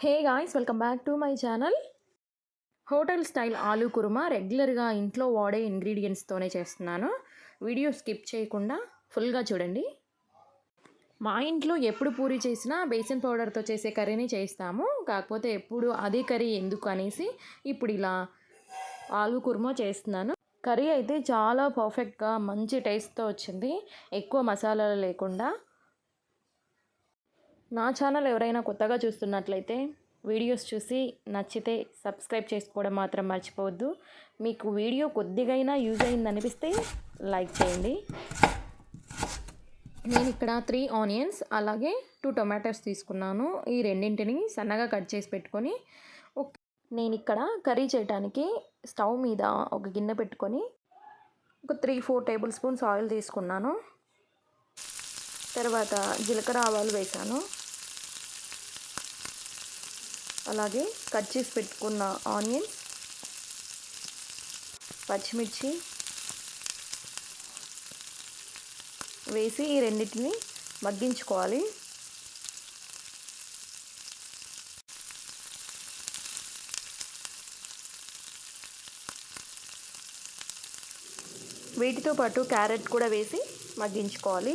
Hey guys welcome back to my channel. Hotel style aloo kurma రెగ్యులర్గా ఇంట్లో వాడే ఇంగ్రీడియంట్స్తోనే చేస్తున్నాను. వీడియో స్కిప్ చేయకుండా ఫుల్గా చూడండి. మా ఇంట్లో ఎప్పుడు పూరి చేసినా బేసన్ పౌడర్తో చేసే కర్రీని చేస్తాము కాకపోతే ఎప్పుడు అదే కర్రీ ఎందుకు అనేసి ఇప్పుడు ఇలా ఆలూ కుర్మా చేస్తున్నాను. కర్రీ అయితే చాలా పర్ఫెక్ట్గా మంచి టేస్ట్తో వచ్చింది. ఎక్కువ మసాలాలు లేకుండా. నా ఛానల్ ఎవరైనా కొత్తగా చూస్తున్నట్లయితే వీడియోస్ చూసి నచ్చితే సబ్స్క్రైబ్ చేసుకోవడం మాత్రం మర్చిపోవద్దు. మీకు వీడియో కొద్దిగైనా యూజ్ అయింది అనిపిస్తే లైక్ చేయండి. నేను ఇక్కడ త్రీ ఆనియన్స్ అలాగే టూ టొమాటోస్ తీసుకున్నాను. ఈ రెండింటిని సన్నగా కట్ చేసి పెట్టుకొని నేను ఇక్కడ కర్రీ చేయడానికి స్టవ్ మీద ఒక గిన్నె పెట్టుకొని ఒక three four tablespoons oil తీసుకున్నాను. తర్వాత జీలకర్ర ఆవాలు వేసాను అలాగే కట్ చేసి పెట్టుకున్న ఆనియన్స్ పచ్చిమిర్చి వేసి ఈ రెండింటిని మగ్గించుకోవాలి. వీటితో పాటు క్యారెట్ కూడా వేసి మగ్గించుకోవాలి.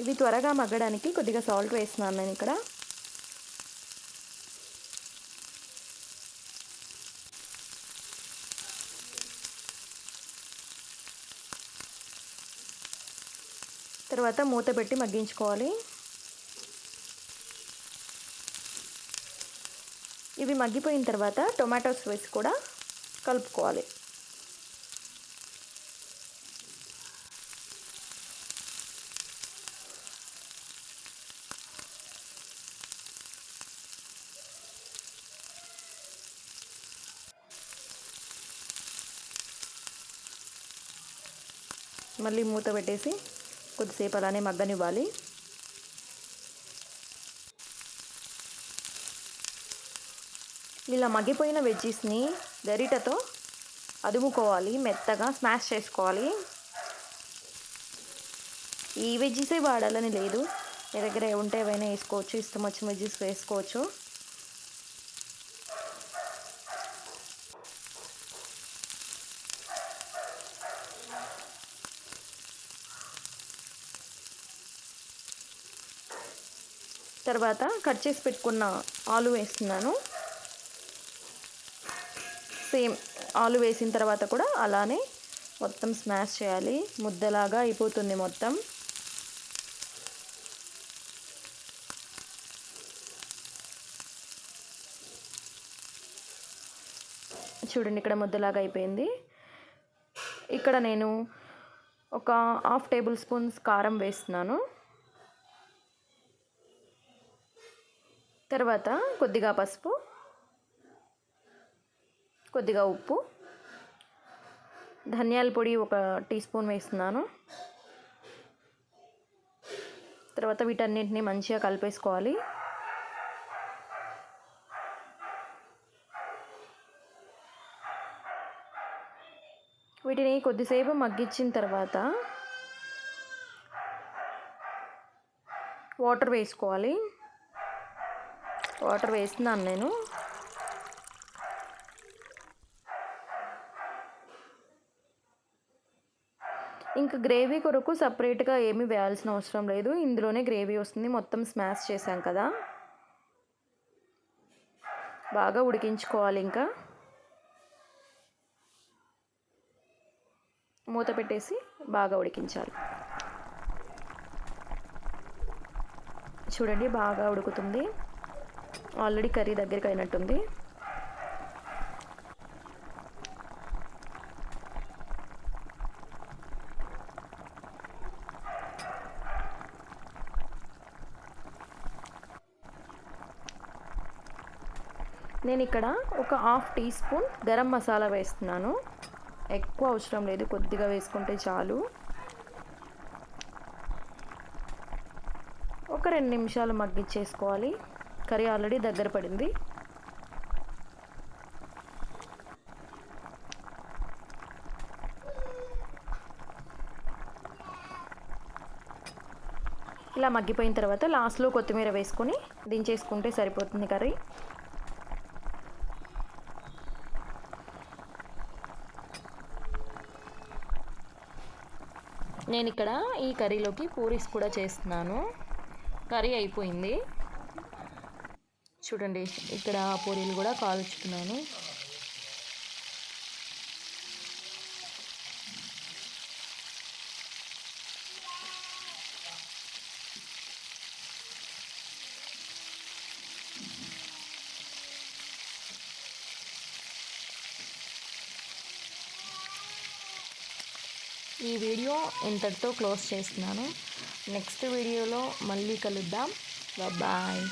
ఇవి త్వరగా మగ్గడానికి కొద్దిగా సాల్ట్ వేస్తున్నాను నేను ఇక్కడ. తర్వాత మూత పెట్టి మగ్గించుకోవాలి. ఇవి మగ్గిపోయిన తర్వాత టొమాటోస్ వేసి కూడా కలుపుకోవాలి. మళ్ళీ మూత పెట్టేసి కొద్దిసేపు అలానే మగ్గనివ్వాలి. ఇలా మగ్గిపోయిన వెజ్జీస్ని గరిటతో అదుముకోవాలి మెత్తగా స్మాష్ చేసుకోవాలి. ఈ వెజ్జీసే వాడాలని లేదు. మీ దగ్గర ఉంటే ఏవైనా వేసుకోవచ్చు ఇష్టం వచ్చిన వెజ్జీస్ వేసుకోవచ్చు. తర్వాత కట్ చేసి పెట్టుకున్న ఆలు వేస్తున్నాను. సేమ్ ఆలు వేసిన తర్వాత కూడా అలానే మొత్తం స్మాష్ చేయాలి. ముద్దలాగా అయిపోతుంది మొత్తం. చూడండి ఇక్కడ ముద్దలాగా అయిపోయింది. ఇక్కడ నేను ఒక హాఫ్ టేబుల్ స్పూన్స్ కారం వేస్తున్నాను. తర్వాత కొద్దిగా పసుపు కొద్దిగా ఉప్పు ధనియాల పొడి ఒక టీ స్పూన్ వేస్తున్నాను. తర్వాత వీటన్నిటిని మంచిగా కలిపేసుకోవాలి. వీటిని కొద్దిసేపు మగ్గించిన తర్వాత వాటర్ వేసుకోవాలి. వాటర్ వేస్తున్నాను నేను. ఇంకా గ్రేవీ కొరకు సపరేట్గా ఏమీ వేయాల్సిన అవసరం లేదు. ఇందులోనే గ్రేవీ వస్తుంది. మొత్తం స్మాష్ చేశాం కదా. బాగా ఉడికించుకోవాలి ఇంకా. మూత పెట్టేసి బాగా ఉడికించాలి. చూడండి బాగా ఉడుకుతుంది. ఆల్రెడీ కర్రీ దగ్గరికి అయినట్టుంది నేను ఇక్కడ ఒక half teaspoon garam masala వేస్తున్నాను. ఎక్కువ అవసరం లేదు కొద్దిగా వేసుకుంటే చాలు. ఒక రెండు నిమిషాలు మగ్గిచ్చేసుకోవాలి కర్రీ ఆల్రెడీ దగ్గర పడింది. ఇలా మగ్గిపోయిన తర్వాత లాస్ట్లో కొత్తిమీర వేసుకొని దించేసుకుంటే సరిపోతుంది కర్రీ. నేను ఇక్కడ ఈ కర్రీలోకి పూరీస్ కూడా చేస్తున్నాను. కర్రీ అయిపోయింది. చూడండి ఇక్కడ పూరీలు కూడా కాల్చుతున్నాను ఈ వీడియో ఇంతటితో క్లోజ్ చేస్తున్నాను. నెక్స్ట్ వీడియోలో మళ్ళీ కలుద్దాం. బాయ్